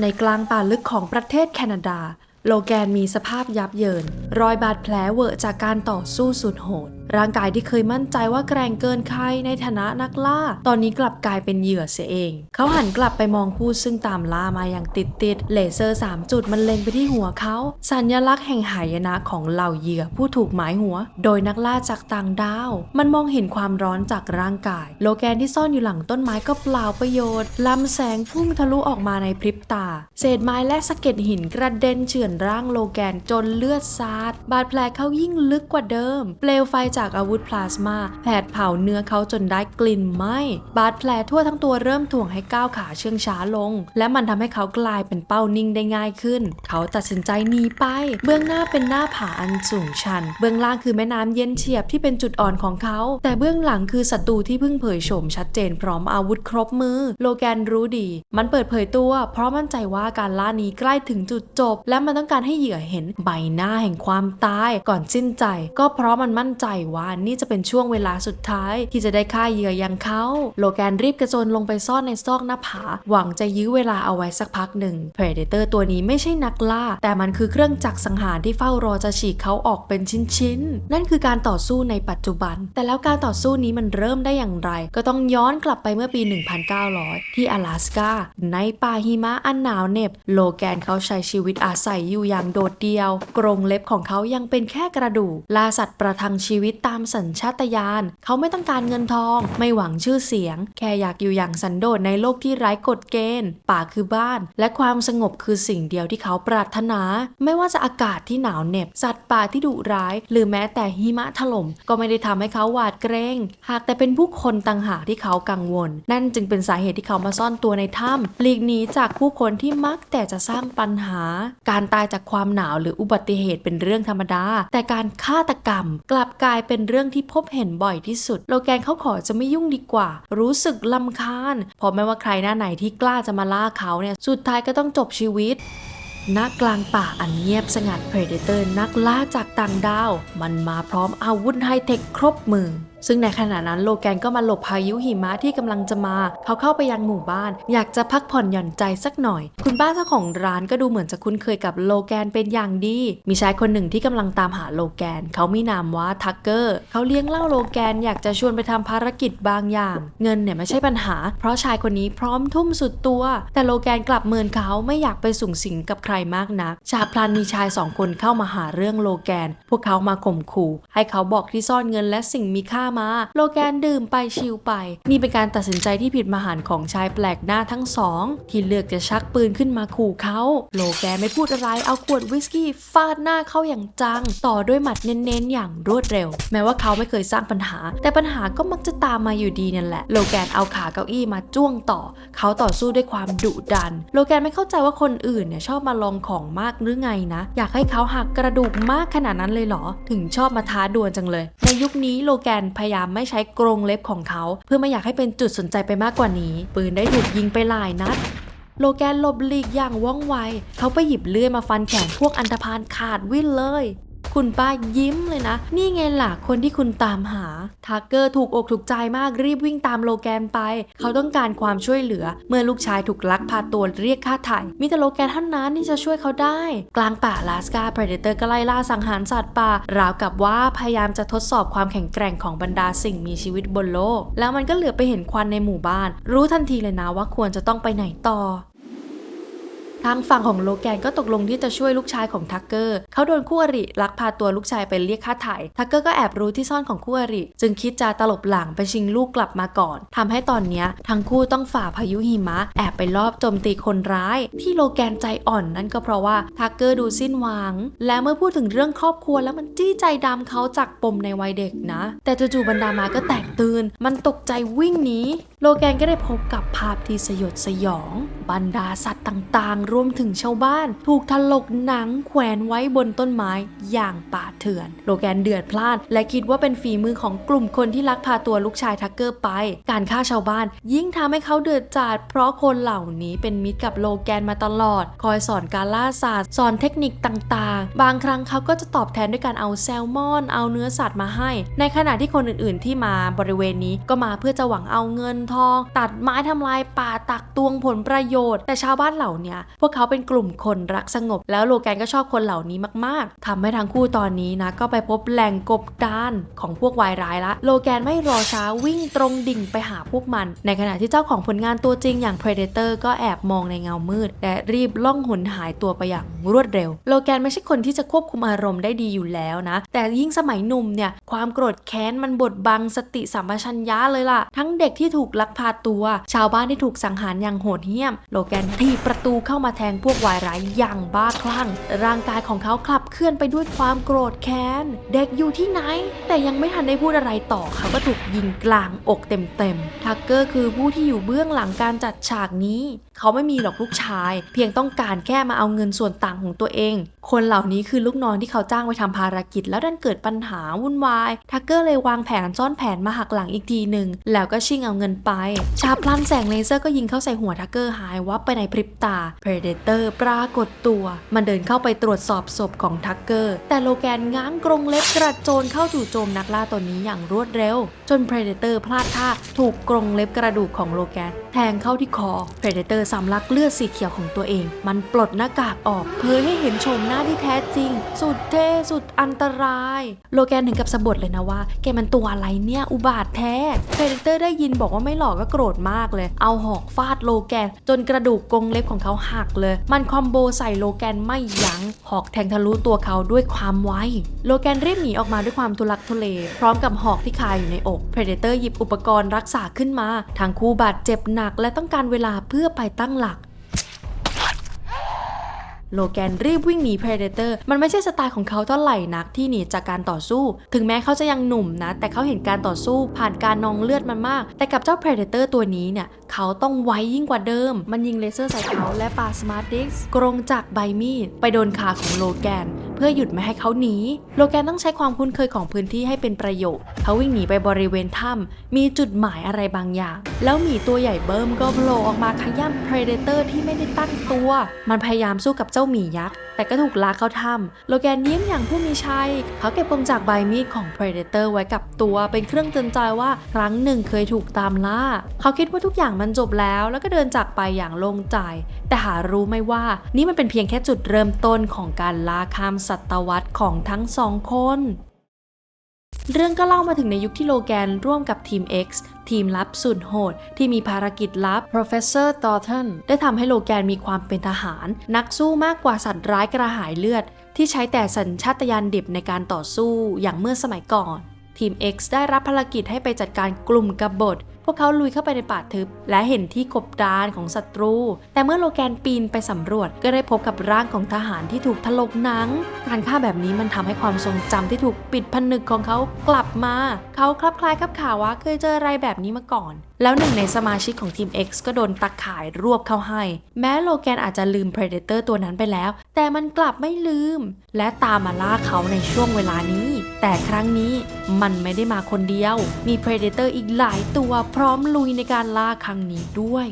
ในกลางป่าลึกของประเทศแคนาดา โลแกนมีสภาพยับเยิน รอยบาดแผลเวอะจากการต่อสู้สุดโหด ร่างกายที่เคยมั่นใจว่าแกร่งเกินใครในฐานะนักล่า ตอนนี้กลับกลายเป็นเหยื่อเสียเอง เขาหันกลับไปมองผู้ซึ่งตามล่ามาอย่างติดติดเลเซอร์ 3 จุดมันเล็งไปที่หัวเขา สัญลักษณ์แห่งหายนะของเหล่าเหยื่อผู้ถูกหมายหัว โดยนักล่าจากต่างดาว มันมองเห็นความร้อนจากร่างกาย โลแกนที่ซ่อนอยู่หลังต้นไม้ก็เปล่าประโยชน์ลำแสงพุ่งทะลุออกมาในพริบตา เศษไม้และสะเก็ดหินกระเด็นเฉือนร่างโลแกนจนเลือดสาด บาดแผลเขายิ่งลึกกว่าเดิม เปลวไฟจากากอาวุธพลาสมาแผดเผาเนื้อเขาจนได้กลิ่นไหม้บาดแผลทั่วทั้งตัวเริ่มถ่วงให้ก้าวขาเชื่องช้าลง และมันทำให้เขากลายเป็นเป้านิ่งได้ง่ายขึ้น เขาตัดสินใจหนีไป เบื้องหน้าเป็นหน้าผาอันสูงชัน เบื้องล่างคือแม่น้ำเย็นเฉียบที่เป็นจุดอ่อนของเขา แต่เบื้องหลังคือศัตรูที่เพิ่งเผยโฉมชัดเจนพร้อมอาวุธครบมือ โลแกนรู้ดี มันเปิดเผยตัว เพราะมั่นใจว่าการล่านี้ใกล้ถึงจุดจบ และมันต้องการให้เหยื่อเห็นใบหน้าแห่งความตายก่อนสิ้นใจ ก็เพราะมันมั่นใจว่านี่จะเป็นช่วงเวลาสุดท้ายที่จะได้ฆ่าเหยื่ออย่างเขา โลแกนรีบกระโจนลงไปซ่อนในซอกหน้าผา หวังจะยื้อเวลาเอาไว้สักพักหนึ่ง Predator ตัวนี้ไม่ใช่นักล่า แต่มันคือเครื่องจักรสังหารที่เฝ้ารอจะฉีกเขาออกเป็นชิ้นๆ นั่นคือการต่อสู้ในปัจจุบัน แต่แล้วการต่อสู้นี้มันเริ่มได้อย่างไร ก็ต้องย้อนกลับไปเมื่อปี 1900 ที่阿拉สกาในป่าหิมะอันหนาวเหน็บ โลแกนเขาใช้ชีวิตอาศัยอยู่อย่างโดดเดี่ยว กรงเล็บของเขายังเป็นแค่กระดูกล่าสัตว์ประทังชีวิตตามสัญชาตญาณเขาไม่ต้องการเงินทอง ไม่หวังชื่อเสียง แค่อยากอยู่อย่างสันโดษในโลกที่ไร้กฎเกณฑ์ ป่าคือบ้าน และความสงบคือสิ่งเดียวที่เขาปรารถนา ไม่ว่าจะอากาศที่หนาวเหน็บ สัตว์ป่าที่ดุร้าย หรือแม้แต่หิมะถล่ม ก็ไม่ได้ทำให้เขาหวาดเกรง หากแต่เป็นผู้คนต่างหากที่เขากังวล นั่นจึงเป็นสาเหตุที่เขามาซ่อนตัวในถ้ำหลีกหนีจากผู้คนที่มักแต่จะสร้างปัญหา การตายจากความหนาวหรืออุบัติเหตุเป็นเรื่องธรรมดา แต่การฆาตกรรมกลับกลายเป็นเรื่องที่พบเห็นบ่อยที่สุด โลแกนเขาขอจะไม่ยุ่งดีกว่า รู้สึกลำคาญเพราะไม่ว่าใครหน้าไหนที่กล้าจะมาล่าเขาเนี่ยสุดท้ายก็ต้องจบชีวิตณกลางป่าอันเงียบสงัดเพรเดเตอร์นักล่าจากต่างดาว มันมาพร้อมอาวุธไฮเทคครบมือ ซึ่งในขณะนั้นโลแกนก็มาหลบพายุหิมะที่กำลังจะมา เขาเข้าไปยังหมู่บ้าน อยากจะพักผ่อนหย่อนใจสักหน่อย คุณป้าเจ้าของร้านก็ดูเหมือนจะคุ้นเคยกับโลแกนเป็นอย่างดี มีชายคนหนึ่งที่กำลังตามหาโลแกน เขามีนามว่าทักเกอร์ เขาเลี้ยงเล่าโลแกนอยากจะชวนไปทำภารกิจบางอย่าง เงินเนี่ยไม่ใช่ปัญหา เพราะชายคนนี้พร้อมทุ่มสุดตัว แต่โลแกนกลับเมินเขาไม่อยากไปสูงสิงกับใครมากนัก ชาพลันมีชายสองคนเข้ามาหาเรื่องโลแกน พวกเขามาข่มขู่ ให้เขาบอกที่ซ่อนเงินและสิ่งมีค่ามา โลแกนดื่มไปชิลไป นี่เป็นการตัดสินใจที่ผิดมหันของชายแปลกหน้าทั้งสอง ที่เลือกจะชักปืนขึ้นมาขู่เขา โลแกนไม่พูดอะไรเอาขวดวิสกี้ฟาดหน้าเข้าอย่างจัง ต่อด้วยหมัดเน้นๆ อย่างรวดเร็ว แม้ว่าเขาไม่เคยสร้างปัญหา แต่ปัญหาก็มักจะตามมาอยู่ดีนั่นแหละ โลแกนเอาขาเก้าอี้มาจ้วงต่อ เขาต่อสู้ด้วยความดุดัน โลแกนไม่เข้าใจว่าคนอื่นเนี่ยชอบมาลองของมากหรือไงนะ อยากให้เขาหักกระดูกมากขนาดนั้นเลยเหรอ ถึงชอบมาท้าดวลจังเลย ในยุคนี้โลแกนพพยายามไม่ใช้กรงเล็บของเขา เพื่อไม่อยากให้เป็นจุดสนใจไปมากกว่านี้ ปืนได้ถูกยิงไปหลายนัดโลแกนหลบหลีกอย่างว่องไว เขาไปหยิบเลื่อยมาฟันแขนพวกอันธพาลขาดวิ่นเลย คุณป้ายิ้มเลยนะ นี่ไงล่ะคนที่คุณตามหาทาร์เกอร์ถูกอกถูกใจมากรีบวิ่งตามโลแกนไป เขาต้องการความช่วยเหลือ เมื่อลูกชายถูกลักพาตัวเรียกค่าไถ่มีแต่โลแกนเท่านั้นที่จะช่วยเขาได้ กลางป่าลาสกา Predator ก็ไล่ล่าสังหารสัตว์ป่าราวกับว่าพยายามจะทดสอบความแข็งแกร่งของบรรดาสิ่งมีชีวิตบนโลก แล้วมันก็เหลือไปเห็นควันในหมู่บ้าน รู้ทันทีเลยนะว่าควรจะต้องไปไหนต่อ ทางฝั่งของโลแกนก็ตกลงที่จะช่วยลูกชายของทักเกอร์เขาโดนคู่อริลักพาตัวลูกชายไปเรียกค่าไถ่ทักเกอร์ก็แอบรู้ที่ซ่อนของคู่อริ จึงคิดจะตลบหลังไปชิงลูกกลับมาก่อนทำให้ตอนนี้ทั้งคู่ต้องฝ่าพายุหิมะ แอบไปลอบโจมตีคนร้าย ที่โลแกนใจอ่อนนั่นก็เพราะว่าทักเกอร์ดูสิ้นหวัง และเมื่อพูดถึงเรื่องครอบครัวแล้วมันจี้ใจดำเขาจากปมในวัยเด็กนะ แต่จู่ๆบรรดามาก็แตกตื่น มันตกใจวิ่งหนีโลแกนก็ได้พบกับภาพที่สยดสยอง บรรดาสัตว์ต่างๆรวมถึงชาวบ้าน ถูกถลกหนังแขวนไว้บนต้นไม้อย่างป่าเถื่อน โลแกนเดือดพล่านและคิดว่าเป็นฝีมือของกลุ่มคนที่ลักพาตัวลูกชายทักเกอร์ไป การฆ่าชาวบ้าน ยิ่งทำให้เขาเดือดจัดเพราะคนเหล่านี้เป็นมิตรกับโลแกนมาตลอด คอยสอนการล่าสัตว์สอนเทคนิคต่างๆ บางครั้งเขาก็จะตอบแทนด้วยการเอาแซลมอน เอาเนื้อสัตว์มาให้ ในขณะที่คนอื่นๆ ที่มาบริเวณนี้ก็มาเพื่อจะหวังเอาเงินทอง ตัดไม้ทำลายป่าตักตวงผลประโยชน์ แต่ชาวบ้านเหล่านี้พวกเขาเป็นกลุ่มคนรักสงบ แล้วโลแกนก็ชอบคนเหล่านี้มากๆทำให้ทั้งคู่ตอนนี้นะก็ไปพบแหล่งกบดานของพวกวายร้ายละ โลแกนไม่รอช้าวิ่งตรงดิ่งไปหาพวกมัน ในขณะที่เจ้าของผลงานตัวจริงอย่าง Predator ก็แอบมองในเงามืด และรีบล่องหนหายตัวไปอย่างรวดเร็ว โลแกนไม่ใช่คนที่จะควบคุมอารมณ์ได้ดีอยู่แล้วนะ แต่ยิ่งสมัยหนุ่มเนี่ย ความโกรธแค้นมันบดบังสติสัมปชัญญะเลยล่ะ ทั้งเด็กที่ถูกลักพาตัว ชาวบ้านที่ถูกสังหารอย่างโหดเหี้ยม โลแกนทีประตูเข้ามาแทงพวกวายร้ายอย่างบ้าคลั่ง ร่างกายของเขาขับเคลื่อนไปด้วยความโกรธแค้น เด็กอยู่ที่ไหน แต่ยังไม่ทันได้พูดอะไรต่อเขาก็ถูกยิงกลางอกเต็มๆ ทักเกอร์คือผู้ที่อยู่เบื้องหลังการจัดฉากนี้ เขาไม่มีหรอกลูกชาย เพียงต้องการแค่มาเอาเงินส่วนต่างของตัวเอง คนเหล่านี้คือลูกน้องที่เขาจ้างไปทำภารกิจแล้วดันเกิดปัญหาวุ่นวายทักเกอร์เลยวางแผนซ่อนแผนมาหักหลังอีกทีหนึ่งแล้วก็ชิงเอาเงินไป ชาพลันแสงเลเซอร์ก็ยิงเข้าใส่หัวทักเกอร์หายวับไปในพริบตา Predator ปรากฏตัว มันเดินเข้าไปตรวจสอบศพของทักเกอร์ แต่โลแกนง้างกรงเล็บกระโจนเข้าจู่โจมนักล่าตัวนี้อย่างรวดเร็ว จน Predator พลาดท่าถูกกรงเล็บกระดูกของโลแกนแทงเข้าที่คอ Predator สำลักเลือดสีเขียวของตัวเอง มันปลดหน้ากากออกเผยให้เห็นโฉมหน้าที่แท้จริง สุดเท่สุดอันตราย โลแกนถึงกับสะบดเลยนะว่า แกมันตัวอะไรเนี่ยอุบาทแท้ Predator ได้ยินบอกว่าไม่หลอกก็โกรธมากเลย เอาหอกฟาดโลแกน จนกระดูกกรงเล็บของเขาหักเลย มันคอมโบใส่โลแกนไม่ยัง้ง หอกแทงทะลุตัวเขาด้วยความไว โลแกนรีบหนีออกมาด้วยความทุลักทุเล พร้อมกับหอกที่คายอยู่ในอก Predator หยิบอุปกรณ์รักษาขึ้นมาทางคู่บาดเจ็บหนักและต้องการเวลาเพื่อไปตั้งหลัก โลแกนรีบวิ่งหนีเพเดเตอร์มันไม่ใช่สไตล์ของเขาเท่าไหร่นักที่หนีจากการต่อสู้ ถึงแม้เขาจะยังหนุ่มนะ แต่เขาเห็นการต่อสู้ผ่านการนองเลือดมันมาก แต่กับเจ้าเพเดเตอร์ตัวนี้เนี่ย เขาต้องไวยิ่งกว่าเดิม มันยิงเลเซอร์ใส่เขาและปา Smart d i s กรงจากใบมีด ไปโดนขาของโลแกน พื่อหยุดไม่ให้เขาหนี โลแกนต้องใช้ความคุ้นเคยของพื้นที่ให้เป็นประโยชน์เขาวิ่งหนีไปบริเวณถ้ำมีจุดหมายอะไรบางอย่าง แล้วหมีตัวใหญ่เบิ่มก็โผล่ออกมาขย้ำ Predator ที่ไม่ได้ตั้งตัว มันพยายามสู้กับเจ้าหมียักษ์แต่ก็ถูกลากเข้าถ้ำโลแกนยิ้มอย่างผู้มีชัย เขาเก็บกงจากใบมีดของ Predator ไว้กับตัว เป็นเครื่องเตือนใจว่าครั้งหนึ่งเคยถูกตามล่า เขาคิดว่าทุกอย่างมันจบแล้ว แล้วก็เดินจากไปอย่างโล่งใจ แต่หารู้ไหมว่านี่มันเป็นเพียงแค่จุดเริ่มต้นของการล่าข้ามศตวรรษของทั้งสองคน เรื่องก็เล่ามาถึงในยุคที่โลแกนร่วมกับทีม X ทีมลับสุดโหด ที่มีภารกิจลับ Professor t h o r t o n ได้ทำให้โลแกนมีความเป็นทหาร นักสู้มากกว่าสัตว์ร้ายกระหายเลือด ที่ใช้แต่สัญชาตญาณดิบในการต่อสู้อย่างเมื่อสมัยก่อน ทีม X ได้รับภารกิจให้ไปจัดการกลุ่มกบฏ พวกเขาลุยเข้าไปในป่าทึบ และเห็นที่กบดานของศัตรู แต่เมื่อโลแกนปีนไปสำรวจก็ได้พบกับร่างของทหารที่ถูกถลกหนัง การฆ่าแบบนี้มันทำให้ความทรงจำที่ถูกปิดผนึกของเขากลับมา เขาคลับคล้ายคลับข่าวว่าเคยเจออะไรแบบนี้มาก่อน แล้วหนึ่งในสมาชิกของทีม X ก็โดนตักข่ายรวบเข้าให้ แม้โลแกนอาจจะลืม Predator ตัวนั้นไปแล้ว แต่มันกลับไม่ลืม และตามมาล่าเขาในช่วงเวลานี้ แต่ครั้งนี้มันไม่ได้มาคนเดียว มี Predator อีกหลายตัวพร้อมลุยในการล่าครั้งนี้ด้วย